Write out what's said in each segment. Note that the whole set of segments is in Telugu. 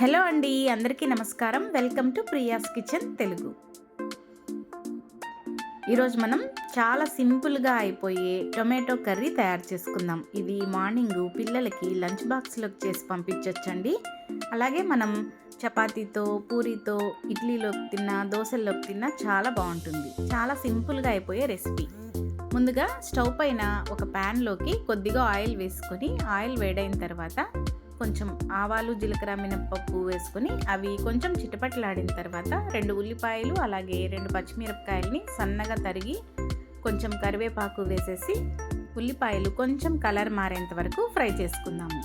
హలో అండి అందరికీ నమస్కారం. Welcome to Priya's kitchen Telugu. ఈరోజు మనం చాలా సింపుల్గా అయిపోయే టొమాటో కర్రీ తయారు చేసుకుందాం. ఇది మార్నింగ్ పిల్లలకి లంచ్ బాక్స్లోకి చేసి పంపించవచ్చండి అలాగే మనం చపాతీతో పూరితో ఇడ్లీలోకి తిన్నా దోశల్లోకి తిన్నా చాలా బాగుంటుంది. చాలా సింపుల్గా అయిపోయే రెసిపీ. ముందుగా స్టవ్ పైన ఒక ప్యాన్లోకి కొద్దిగా ఆయిల్ వేసుకొని ఆయిల్ వేడైన తర్వాత కొంచెం ఆవాలు జీలకర్ర మినప్పప్పు వేసుకొని అవి కొంచెం చిటపట్లాడిన తర్వాత రెండు ఉల్లిపాయలు అలాగే రెండు పచ్చిమిరపకాయలని సన్నగా తరిగి కొంచెం కరివేపాకు వేసేసి ఉల్లిపాయలు కొంచెం కలర్ మారేంత వరకు ఫ్రై చేసుకుందాము.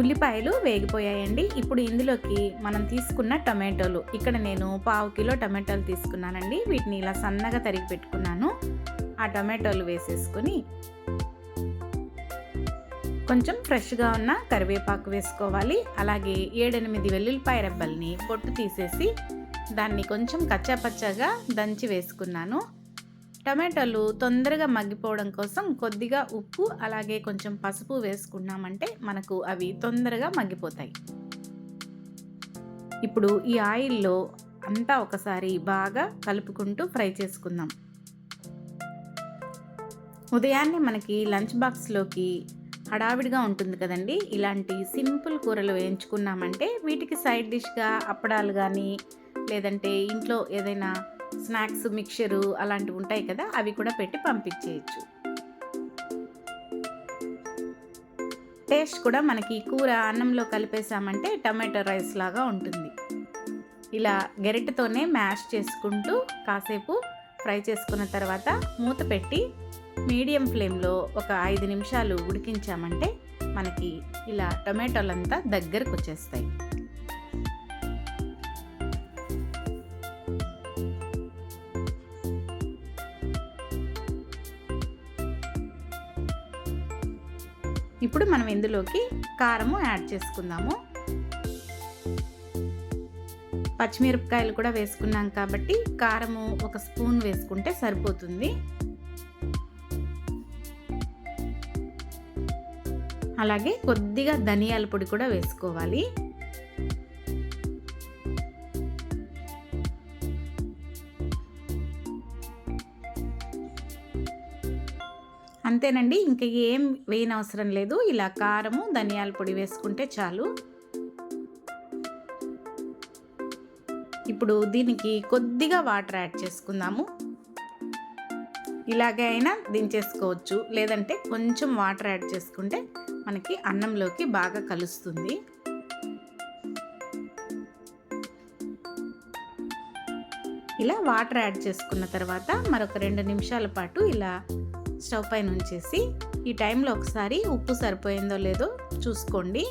ఉల్లిపాయలు వేగిపోయాయండి. ఇప్పుడు ఇందులోకి మనం తీసుకున్న టమాటోలు. ఇక్కడ నేను పావు కిలో టమాటోలు తీసుకున్నానండి. వీటిని ఇలా సన్నగా తరిగి పెట్టుకున్నాను. ఆ టమాటోలు వేసేసుకొని కొంచెం ఫ్రెష్గా ఉన్న కరివేపాకు వేసుకోవాలి. అలాగే ఏడెనిమిది వెల్లుల్లిపాయ రెబ్బల్ని పొట్టు తీసేసి దాన్ని కొంచెం కచ్చాపచ్చాగా దంచి వేసుకున్నాను. టమాటాలు తొందరగా మగ్గిపోవడం కోసం కొద్దిగా ఉప్పు అలాగే కొంచెం పసుపు వేసుకున్నామంటే మనకు అవి తొందరగా మగ్గిపోతాయి. ఇప్పుడు ఈ ఆయిల్లో అంతా ఒకసారి బాగా కలుపుకుంటూ ఫ్రై చేసుకుందాం. ఉదయాన్నే మనకి లంచ్ బాక్స్లోకి హడావిడిగా ఉంటుంది కదండి. ఇలాంటి సింపుల్ కూరలు వేయించుకున్నామంటే వీటికి సైడ్ డిష్గా అప్పడాలు కానీ లేదంటే ఇంట్లో ఏదైనా స్నాక్స్ మిక్చరు అలాంటివి ఉంటాయి కదా అవి కూడా పెట్టి పంపించేయచ్చు. టేస్ట్ కూడా మనకి కూర అన్నంలో కలిపేసామంటే టమాటో రైస్ లాగా ఉంటుంది. ఇలా గెరిటతోనే మ్యాష్ చేసుకుంటూ కాసేపు ఫ్రై చేసుకున్న తర్వాత మూత పెట్టి మీడియం ఫ్లేమ్లో ఒక ఐదు నిమిషాలు ఉడికించామంటే మనకి ఇలా టొమాటోలంతా దగ్గరకు వచ్చేస్తాయి ఇప్పుడు మనం ఇందులోకి కారము యాడ్ చేసుకుందాము. పచ్చిమిరపకాయలు కూడా వేసుకున్నాం కాబట్టి కారము ఒక స్పూన్ వేసుకుంటే సరిపోతుంది. అలాగే కొద్దిగా ధనియాల పొడి కూడా వేసుకోవాలి. అంతేనండి ఇంకా ఏం వేయనవసరం లేదు. ఇలా కారము ధనియాల పొడి వేసుకుంటే చాలు. ఇప్పుడు దీనికి కొద్దిగా వాటర్ యాడ్ చేసుకుందాము. ఇలాగే అయినా దించేసుకోవచ్చు. లేదంటే కొంచెం వాటర్ యాడ్ చేసుకుంటే మనకి అన్నంలోకి బాగా కలుస్తుంది. ఇలా వాటర్ యాడ్ చేసుకున్న తర్వాత మరొక రెండు నిమిషాల పాటు ఇలా స్టవ్ పైన ఉంచేసి ఈ టైంలో ఒకసారి ఉప్పు సరిపోయిందో లేదో చూసుకోండి.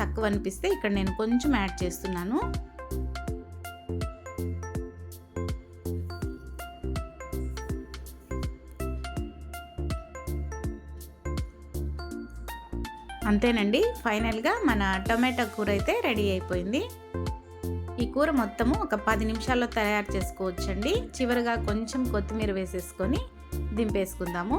తక్కువ అనిపిస్తే ఇక్కడ నేను కొంచెం యాడ్ చేస్తున్నాను. అంతేనండి. ఫైనల్గా మన టొమాటో కూర అయితే రెడీ అయిపోయింది. ఈ కూర మొత్తము ఒక పది నిమిషాల్లో తయారు చేసుకోవచ్చండి. చివరిగా కొంచెం కొత్తిమీర వేసేసుకొని దింపేసుకుందాము.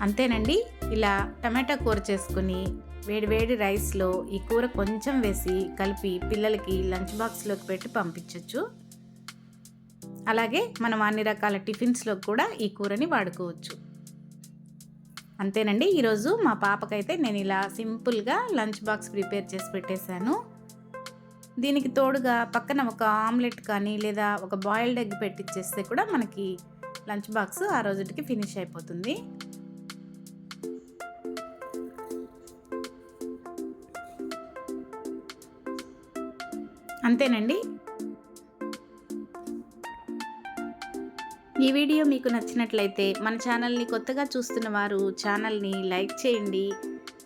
అంతేనండి. ఇలా టమాటా కూర చేసుకుని వేడి వేడి రైస్లో ఈ కూర కొంచెం వేసి కలిపి పిల్లలకి లంచ్ బాక్స్లోకి పెట్టి పంపించవచ్చు అలాగే మనం అన్ని రకాల టిఫిన్స్లో కూడా ఈ కూరని వాడుకోవచ్చు. అంతేనండి ఈరోజు మా పాపకైతే నేను ఇలా సింపుల్గా లంచ్ బాక్స్ ప్రిపేర్ చేసి పెట్టేశాను. దీనికి తోడుగా పక్కన ఒక ఆమ్లెట్ కానీ లేదా ఒక బాయిల్డ్ ఎగ్ పెట్టిచ్చేస్తే కూడా మనకి లంచ్ బాక్స్ ఆ రోజుకి ఫినిష్ అయిపోతుంది. అంతేనండి ఈ వీడియో మీకు నచ్చినట్లయితే మన ఛానల్ని కొత్తగా చూస్తున్న వారు ఛానల్ని లైక్ చేయండి.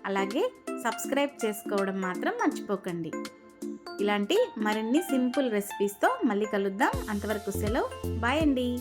అలాగే సబ్స్క్రైబ్ చేసుకోవడం మాత్రం మర్చిపోకండి. ఇలాంటి మరిన్ని సింపుల్ రెసిపీస్తో మళ్ళీ కలుద్దాం. అంతవరకు సెలవు. బాయ్ అండి.